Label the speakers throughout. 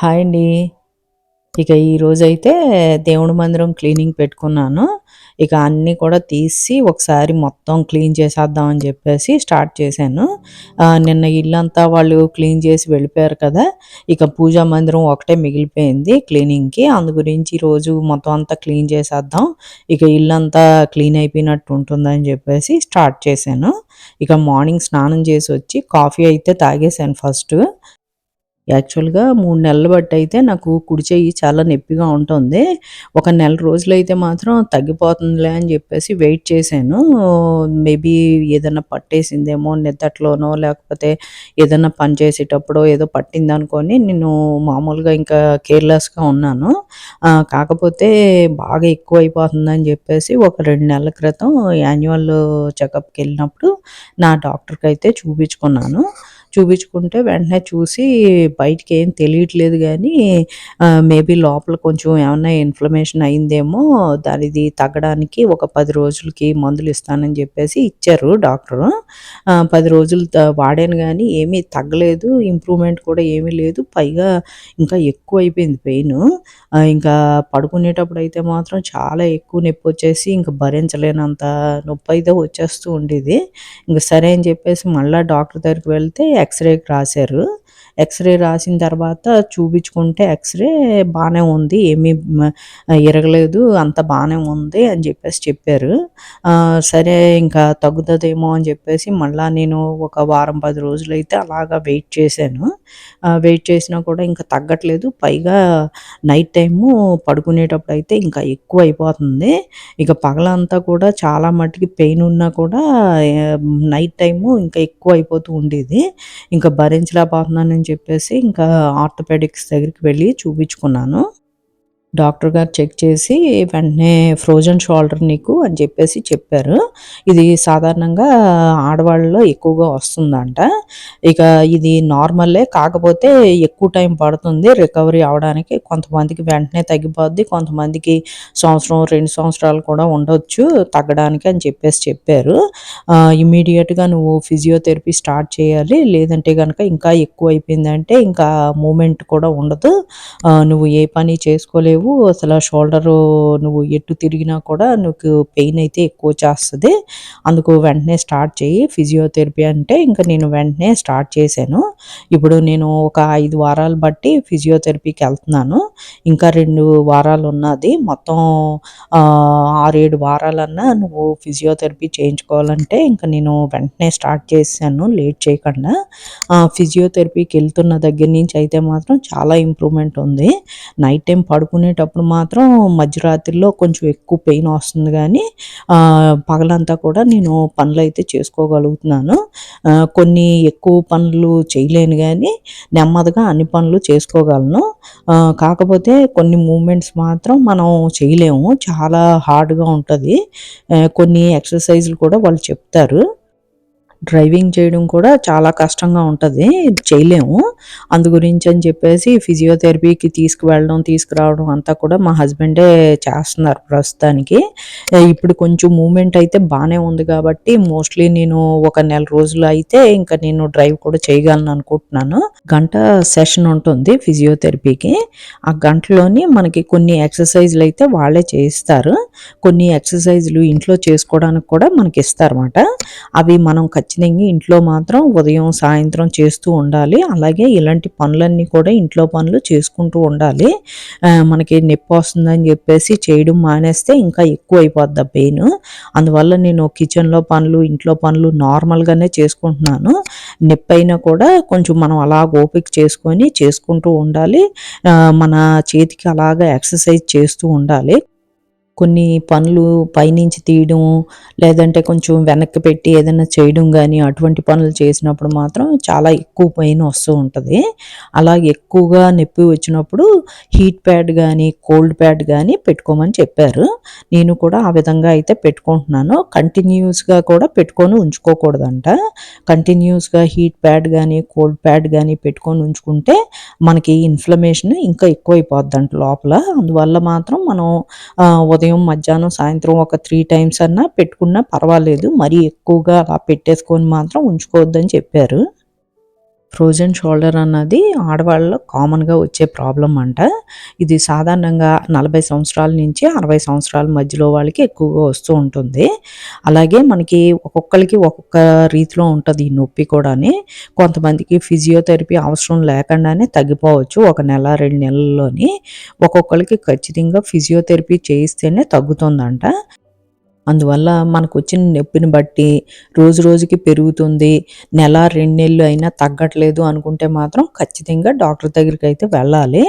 Speaker 1: Hi అండి. ఇక ఈరోజైతే దేవుడి మందిరం క్లీనింగ్ పెట్టుకున్నాను. ఇక అన్నీ కూడా తీసి ఒకసారి మొత్తం క్లీన్ చేసేద్దాం అని చెప్పేసి స్టార్ట్ చేశాను. నిన్న ఇల్లంతా వాళ్ళు క్లీన్ చేసి వెళ్ళిపోయారు కదా! ఇక పూజా మందిరం ఒకటే మిగిలిపోయింది క్లీనింగ్‌కి. అందు గురించి ఈరోజు మొత్తం అంతా క్లీన్ చేసేద్దాం. ఇక ఇల్లంతా క్లీన్ అయిపోయినట్టు ఉంటుందని చెప్పేసి స్టార్ట్ చేశాను. ఇక మార్నింగ్ స్నానం చేసి వచ్చి కాఫీ అయితే తాగేశాను ఫస్ట్ యాక్చువల్‌గా మూడు నెలలు బట్టయితే నాకు కుడి చెయ్యి చాలా నొప్పిగా ఉంటుంది. ఒక నెల రోజులైతే మాత్రం తగ్గిపోతుందిలే అని చెప్పేసి వెయిట్ చేశాను. మేబీ ఏదైనా పట్టేసిందేమో నిద్దట్లోనో, లేకపోతే ఏదైనా పని చేసేటప్పుడో ఏదో పట్టిందనుకోని నేను మామూలుగా ఇంకా కేర్‌లెస్‌గా ఉన్నాను. కాకపోతే బాగా ఎక్కువ అయిపోతుందని చెప్పేసి ఒక రెండు నెలల క్రితం యాన్యువల్ చెకప్కి వెళ్ళినప్పుడు నా డాక్టర్కి అయితే చూపించుకున్నాను. చూపించుకుంటే వెంటనే చూసి బయటికేం తెలియట్లేదు కానీ మేబీ లోపల కొంచెం ఏమన్నా ఇన్‌ఫ్లమేషన్ అయిందేమో దానిది తగ్గడానికి ఒక పది రోజులకి మందులు ఇస్తానని చెప్పేసి ఇచ్చారు డాక్టరు. పది రోజులు త వాడాను కానీ ఏమీ తగ్గలేదు. ఇంప్రూవ్‌మెంట్ కూడా ఏమీ లేదు. పైగా ఇంకా ఎక్కువ అయిపోయింది పెయిన్ ఇంకా పడుకునేటప్పుడు అయితే మాత్రం చాలా ఎక్కువ నొప్పి వచ్చేసి ఇంకా భరించలేనంత నొప్పి అయితే వచ్చేస్తూ ఉండేది. ఇంకా సరే అని చెప్పేసి మళ్ళీ డాక్టర్ దగ్గరికి వెళ్తే ఎక్స్‌రేకి రాశారు. ఎక్స్‌రే రాసిన తర్వాత చూపించుకుంటే ఎక్స్‌రే బాగానే ఉంది. ఏమీ ఎరగలేదు ఇరగలేదు. బాగానే ఉంది అని చెప్పేసి చెప్పారు. సరే ఇంకా తగ్గుతుందేమో అని చెప్పేసి మళ్ళీ నేను ఒక వారం, 10 రోజులైతే అలాగా వెయిట్ చేశాను. వెయిట్ చేసినా కూడా ఇంకా తగ్గట్లేదు. పైగా నైట్ టైము పడుకునేటప్పుడు అయితే ఇంకా ఎక్కువ అయిపోతుంది ఇక పగలంతా కూడా చాలా మటికి పెయిన్ ఉన్నా కూడా నైట్ టైము ఇంకా ఎక్కువ అయిపోతూ ఉండేది. ఇంకా భరించలేకపోతున్నానని చెప్పేసి ఇంకా ఆర్థోపెడిక్స్ దగ్గరికి వెళ్ళి చూపించుకున్నాను. డాక్టర్ గారు చెక్ చేసి వెంటనే ఫ్రోజన్ షోల్డర్ నీకు అని చెప్పేసి చెప్పారు. ఇది సాధారణంగా ఆడవాళ్ళలో ఎక్కువగా వస్తుందంట. ఇక ఇది నార్మలే కాకపోతే ఎక్కువ టైం పడుతుంది రికవరీ అవ్వడానికి. కొంతమందికి వెంటనే తగ్గిపోద్ది. కొంతమందికి సంవత్సరం, రెండు సంవత్సరాలు కూడా ఉండొచ్చు తగ్గడానికి అని చెప్పేసి చెప్పారు. ఇమీడియట్గా నువ్వు ఫిజియోథెరపీ స్టార్ట్ చేయాలి. లేదంటే కనుక ఇంకా ఎక్కువ అయిపోయిందంటే ఇంకా మూమెంట్ కూడా ఉండదు. నువ్వు ఏ పని చేసుకోలేవు. అసల షోల్డరు నువ్వు ఎటు తిరిగినా కూడా నీకు పెయిన్ అయితే ఎక్కువ చేస్తుంది అందుకు వెంటనే స్టార్ట్ చెయ్యి ఫిజియోథెరపీ అంటే ఇంకా నేను వెంటనే స్టార్ట్ చేశాను. ఇప్పుడు నేను ఒక ఐదు వారాలు బట్టి ఫిజియోథెరపీకెళ్తున్నాను. ఇంకా రెండు వారాలు ఉన్నది మొత్తం ఆరేడు వారాలన్నా నువ్వు ఫిజియోథెరపీ చేయించుకోవాలంటే ఇంకా నేను వెంటనే స్టార్ట్ చేశాను లేట్ చేయకుండా. ఫిజియోథెరపీకి వెళ్తున్న దగ్గర నుంచి అయితే మాత్రం చాలా ఇంప్రూవ్‌మెంట్ ఉంది. నైట్ టైం పడుకునే పడుకునేటప్పుడు మాత్రం మధ్యరాత్రిలో కొంచెం ఎక్కువ పెయిన్ వస్తుంది కానీ పగలంతా కూడా నేను పనులైతే చేసుకోగలుగుతున్నాను. కొన్ని ఎక్కువ పనులు చేయలేను కానీ నెమ్మదిగా అన్ని పనులు చేసుకోగలను. కాకపోతే కొన్ని మూమెంట్స్ మాత్రం మనం చేయలేము. చాలా హార్డ్‌గా ఉంటుంది కొన్ని ఎక్సర్సైజ్లు కూడా వాళ్ళు చెప్తారు. డ్రైవింగ్ చేయడం కూడా చాలా కష్టంగా ఉంటుంది చేయలేము. అందు అని చెప్పేసి ఫిజియోథెరపీకి తీసుకువెళ్ళడం, తీసుకురావడం అంతా కూడా మా హస్బెండే చేస్తున్నారు ప్రస్తుతానికి. ఇప్పుడు కొంచెం మూమెంట్ అయితే బాగానే ఉంది కాబట్టి మోస్ట్‌లీ నేను ఒక నెల రోజులు అయితే ఇంకా నేను డ్రైవ్ కూడా చేయగలను అనుకుంటున్నాను. గంట సెషన్ ఉంటుంది ఫిజియోథెరపీకి. ఆ గంటలోని మనకి కొన్ని ఎక్సర్సైజ్లు అయితే వాళ్ళే చేయిస్తారు. కొన్ని ఎక్సర్సైజ్లు ఇంట్లో చేసుకోవడానికి కూడా మనకి ఇస్తారన్నమాట అవి మనం ఖచ్చితంగా ఇంట్లో మాత్రం ఉదయం, సాయంత్రం చేస్తూ ఉండాలి. అలాగే ఇలాంటి పనులన్నీ కూడా ఇంట్లో పనులు చేసుకుంటూ ఉండాలి. మనకి నొప్పి వస్తుందని చెప్పేసి చేయడం మానేస్తే ఇంకా ఎక్కువ అయిపోద్ది పెయిన్ అందువల్ల నేను కిచెన్‌లో పనులు, ఇంట్లో పనులు నార్మల్‌గానే చేసుకుంటున్నాను. నొప్పైనా కూడా కొంచెం మనం అలాగ ఓపిక చేసుకొని చేసుకుంటూ ఉండాలి. మన చేతికి అలాగా ఎక్సర్‌సైజ్ చేస్తూ ఉండాలి. కొన్ని పనులు పైనుంచి తీయడం, లేదంటే కొంచెం వెనక్కి పెట్టి ఏదైనా చేయడం కానీ అటువంటి పనులు చేసినప్పుడు మాత్రం చాలా ఎక్కువ పెయిన్ వస్తూ ఉంటుంది అలా ఎక్కువగా నొప్పి వచ్చినప్పుడు హీట్ ప్యాడ్ కానీ కోల్డ్ ప్యాడ్ కానీ పెట్టుకోమని చెప్పారు. నేను కూడా ఆ విధంగా అయితే పెట్టుకుంటున్నాను. కంటిన్యూస్గా కూడా పెట్టుకొని ఉంచుకోకూడదంట. కంటిన్యూస్గా హీట్ ప్యాడ్ కానీ కోల్డ్ ప్యాడ్ కానీ పెట్టుకొని ఉంచుకుంటే మనకి ఇన్‌ఫ్లమేషన్ ఇంకా ఎక్కువైపోద్దంట లోపల. అందువల్ల మాత్రం మనం ఉదయం ఉదయం, మధ్యాహ్నం, సాయంత్రం ఒక త్రీ టైమ్స్ అన్నా పెట్టుకున్నా పర్వాలేదు. మరీ ఎక్కువగా అలా పెట్టేసుకొని మాత్రం ఉంచుకోవద్దని చెప్పారు. ఫ్రోజన్ షోల్డర్ అన్నది ఆడవాళ్ళలో కామన్‌గా వచ్చే ప్రాబ్లం అంట. ఇది సాధారణంగా 40 సంవత్సరాల నుంచి 60 సంవత్సరాల మధ్యలో వాళ్ళకి ఎక్కువగా వస్తూ ఉంటుంది. అలాగే మనకి ఒక్కొక్కరికి ఒక్కొక్క రీతిలో ఉంటుంది ఈ నొప్పి కూడాని. కొంతమందికి ఫిజియోథెరపీ అవసరం లేకుండానే తగ్గిపోవచ్చు. ఒక నెల, రెండు నెలల్లోని. ఒక్కొక్కరికి ఖచ్చితంగా ఫిజియోథెరపీ చేయిస్తేనే తగ్గుతుందంట. అందువల్ల మనకు వచ్చిన నొప్పిని బట్టి రోజు రోజుకి పెరుగుతుంది. నెల, రెండు నెలలు అయినా తగ్గట్లేదు అనుకుంటే మాత్రం ఖచ్చితంగా డాక్టర్ దగ్గరికి అయితే వెళ్ళాలి.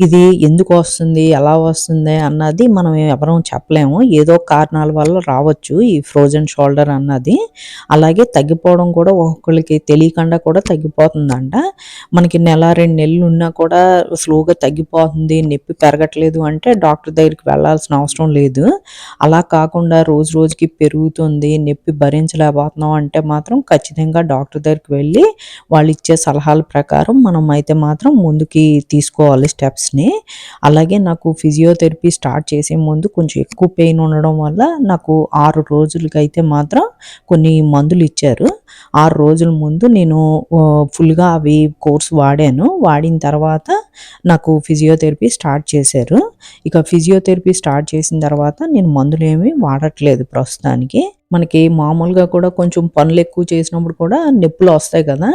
Speaker 1: ఇది ఎందుకు వస్తుంది? ఎలా వస్తుంది? అన్నది మనం ఎవరం చెప్పలేము. ఏదో కారణాల వల్ల రావచ్చు ఈ ఫ్రోజన్ షోల్డర్ అన్నది. అలాగే తగ్గిపోవడం కూడా ఒక్కొక్కరికి తెలియకుండా కూడా తగ్గిపోతుందంట. మనకి నెల, రెండు నెలలు ఉన్నా కూడా స్లోగా తగ్గిపోతుంది. నొప్పి పెరగట్లేదు అంటే డాక్టర్ దగ్గరికి వెళ్ళాల్సిన అవసరం లేదు. అలా కాకుండా రోజు రోజు రోజుకి పెరుగుతుంది. నొప్పి భరించలేకపోతున్నాం అంటే మాత్రం ఖచ్చితంగా డాక్టర్ దగ్గరికి వెళ్ళి వాళ్ళిచ్చే సలహాల ప్రకారం మనం అయితే మాత్రం ముందుకి తీసుకోవాలి స్టెప్స్‌ని. అలాగే నాకు ఫిజియోథెరపీ స్టార్ట్ చేసే ముందు కొంచెం ఎక్కువ పెయిన్ ఉండడం వల్ల నాకు ఆరు రోజులకైతే మాత్రం కొన్ని మందులు ఇచ్చారు. ఆరు రోజుల ముందు నేను ఫుల్‌గా అవి కోర్స్ వాడాను. వాడిన తర్వాత నాకు ఫిజియోథెరపీ స్టార్ట్ చేశారు. ఇక ఫిజియోథెరపీ స్టార్ట్ చేసిన తర్వాత నేను మందులేమి వాడట్లేదు ప్రస్తుతానికి. మనకి మామూలుగా కూడా కొంచెం పనులు ఎక్కువ చేసినప్పుడు కూడా నొప్పులు వస్తాయి కదా!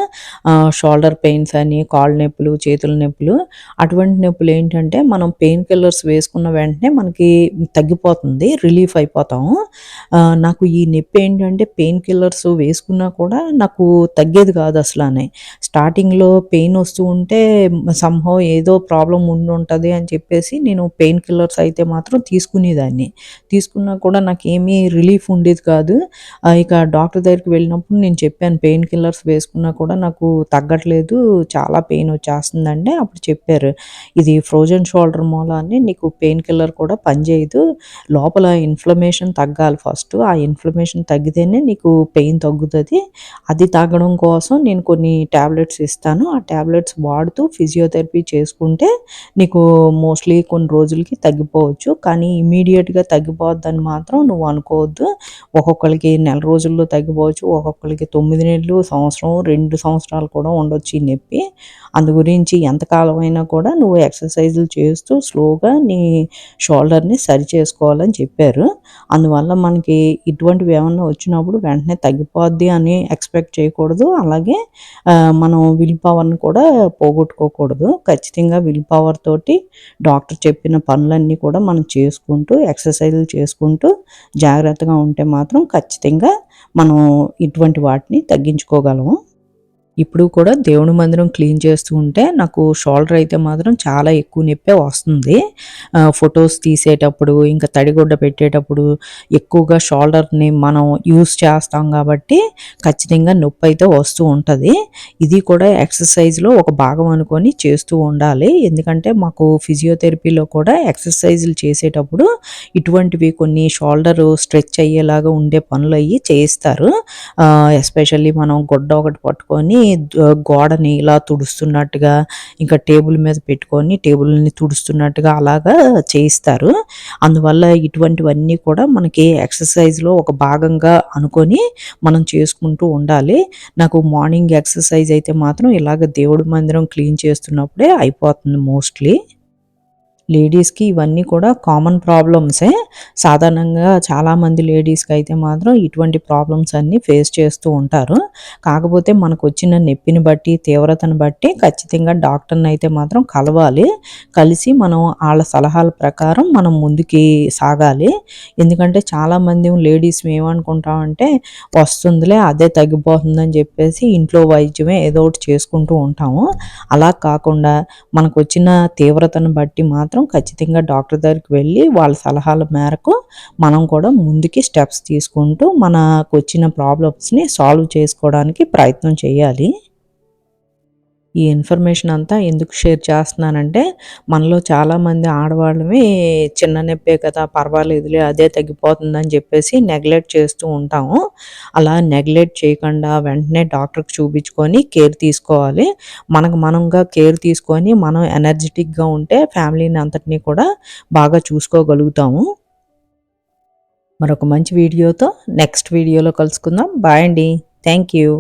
Speaker 1: షోల్డర్ పెయిన్స్ అని, కాళ్ళ నొప్పులు, చేతుల నొప్పులు. అటువంటి నొప్పులు ఏంటంటే మనం పెయిన్ కిల్లర్స్ వేసుకున్న వెంటనే మనకి తగ్గిపోతుంది. రిలీఫ్ అయిపోతాము. నాకు ఈ నొప్పి ఏంటంటే పెయిన్ కిల్లర్స్ వేసుకున్నా కూడా నాకు తగ్గేది కాదు అసలనే. స్టార్టింగ్‌లో పెయిన్ వస్తూ ఉంటే సమ్‌హౌ ఏదో ప్రాబ్లం ఉండి ఉంటుంది అని చెప్పేసి నేను పెయిన్ కిల్లర్స్ అయితే మాత్రం తీసుకునేదాన్ని. తీసుకున్నా కూడా నాకు ఏమీ రిలీఫ్ ఉండేది కాదు. కాదు ఇక డాక్టర్ దగ్గరికి వెళ్ళినప్పుడు నేను చెప్పాను పెయిన్ కిల్లర్స్ వేసుకున్నా కూడా నాకు తగ్గట్లేదు. చాలా పెయిన్ వచ్చేస్తుందంటే అప్పుడు చెప్పారు. ఇది ఫ్రోజన్ షోల్డర్ మూలానే నీకు పెయిన్ కిల్లర్ కూడా పనిచేయదు. లోపల ఇన్‌ఫ్లమేషన్ తగ్గాలి ఫస్ట్ ఆ ఇన్‌ఫ్లమేషన్ తగ్గితేనే నీకు పెయిన్ తగ్గుతుంది అది తగ్గడం కోసం నేను కొన్ని టాబ్లెట్స్ ఇస్తాను. ఆ టాబ్లెట్స్ వాడుతూ ఫిజియోథెరపీ చేసుకుంటే నీకు మోస్ట్‌లీ కొన్ని రోజులకి తగ్గిపోవచ్చు. కానీ ఇమీడియట్గా తగ్గిపోద్దని మాత్రం నువ్వు అనుకోవద్దు. ఒక్కొక్కరికి నెల రోజుల్లో తగ్గిపోవచ్చు. ఒక్కొక్కరికి తొమ్మిది నెలలు, సంవత్సరం, రెండు సంవత్సరాలు కూడా ఉండొచ్చు ఈ నొప్పి. అందు గురించి అయినా కూడా నువ్వు ఎక్సర్‌సైజులు చేస్తూ స్లోగా నీ షోల్డర్‌ని సరి చేసుకోవాలని చెప్పారు. అందువల్ల మనకి ఇటువంటివి ఏమన్నా వచ్చినప్పుడు వెంటనే తగ్గిపోద్ది అని ఎక్స్‌పెక్ట్ చేయకూడదు. అలాగే మనం విల్ పవర్‌ని కూడా పోగొట్టుకోకూడదు. ఖచ్చితంగా విల్ పవర్ తోటి డాక్టర్ చెప్పిన పనులన్నీ కూడా మనం చేసుకుంటూ, ఎక్సర్‌సైజులు చేసుకుంటూ జాగ్రత్తగా ఉంటే మాత్రం ఖచ్చితంగా మనం ఇటువంటి వాటిని తగ్గించుకోగలము. ఇప్పుడు కూడా దేవుడి మందిరం క్లీన్ చేస్తూ ఉంటే నాకు షోల్డర్ అయితే మాత్రం చాలా ఎక్కువ నొప్పే వస్తుంది. ఫొటోస్ తీసేటప్పుడు, ఇంకా తడిగుడ్డ పెట్టేటప్పుడు ఎక్కువగా షోల్డర్‌ని మనం యూజ్ చేస్తాం కాబట్టి ఖచ్చితంగా నొప్పి అయితే వస్తూ ఉంటుంది ఇది కూడా ఎక్సర్‌సైజ్‌లో ఒక భాగం అనుకొని చేస్తూ ఉండాలి. ఎందుకంటే మాకు ఫిజియోథెరపీలో కూడా ఎక్సర్‌సైజులు చేసేటప్పుడు ఇటువంటివి కొన్ని షోల్డర్ స్ట్రెచ్ అయ్యేలాగా ఉండే పనులు అయ్యి చేయిస్తారు. ఎస్పెషల్లీ మనం గుడ్డ ఒకటి పట్టుకొని గోడని ఇలా తుడుస్తున్నట్టుగా, ఇంకా టేబుల్ మీద పెట్టుకొని టేబుల్‌ని తుడుస్తున్నట్టుగా అలాగా చేయిస్తారు. అందువల్ల ఇటువంటివన్నీ కూడా మనకి ఎక్సర్‌సైజ్‌లో ఒక భాగంగా అనుకొని మనం చేసుకుంటూ ఉండాలి. నాకు మార్నింగ్ ఎక్సర్‌సైజ్ అయితే మాత్రం ఇలాగ దేవుడి మందిరం క్లీన్ చేస్తున్నప్పుడే అయిపోతుంది మోస్ట్‌లీ. లేడీస్‌కి ఇవన్నీ కూడా కామన్ ప్రాబ్లమ్సే. సాధారణంగా చాలామంది లేడీస్కి అయితే మాత్రం ఇటువంటి ప్రాబ్లమ్స్ అన్నీ ఫేస్ చేస్తూ ఉంటారు. కాకపోతే మనకు వచ్చిన నొప్పిని బట్టి, తీవ్రతను బట్టి ఖచ్చితంగా డాక్టర్‌ని అయితే మాత్రం కలవాలి. కలిసి మనం వాళ్ళ సలహాల ప్రకారం మనం ముందుకి సాగాలి. ఎందుకంటే చాలామంది లేడీస్ ఏమనుకుంటామంటే వస్తుందిలే అదే తగ్గిపోతుందని చెప్పేసి ఇంట్లో వైద్యమే ఏదో ఒకటి చేసుకుంటూ ఉంటాము. అలా కాకుండా మనకు వచ్చిన తీవ్రతను బట్టి మాత్రం ఖచ్చితంగా డాక్టర్ దగ్గరికి వెళ్ళి వాళ్ళ సలహాల మేరకు మనం కూడా ముందుకి స్టెప్స్ తీసుకుంటూ మనకు వచ్చిన ప్రాబ్లమ్స్‌ని సాల్వ్ చేసుకోవడానికి ప్రయత్నం చేయాలి. ఈ ఇన్ఫర్మేషన్ అంతా ఎందుకు షేర్ చేస్తున్నానంటే మనలో చాలామంది ఆడవాళ్ళమే చిన్న నొప్పే కదా పర్వాలేదులే అదే తగ్గిపోతుందని చెప్పేసి నెగ్లెక్ట్ చేస్తూ ఉంటాము. అలా నెగ్లెక్ట్ చేయకుండా వెంటనే డాక్టర్‌కి చూపించుకొని కేర్ తీసుకోవాలి. మనకు మనంగా కేర్ తీసుకొని మనం ఎనర్జిటిక్‌గా ఉంటే ఫ్యామిలీని అంతటిని కూడా బాగా చూసుకోగలుగుతాము. మరొక మంచి వీడియోతో నెక్స్ట్ వీడియోలో కలుసుకుందాం. బాయ్ అండి. Thank you.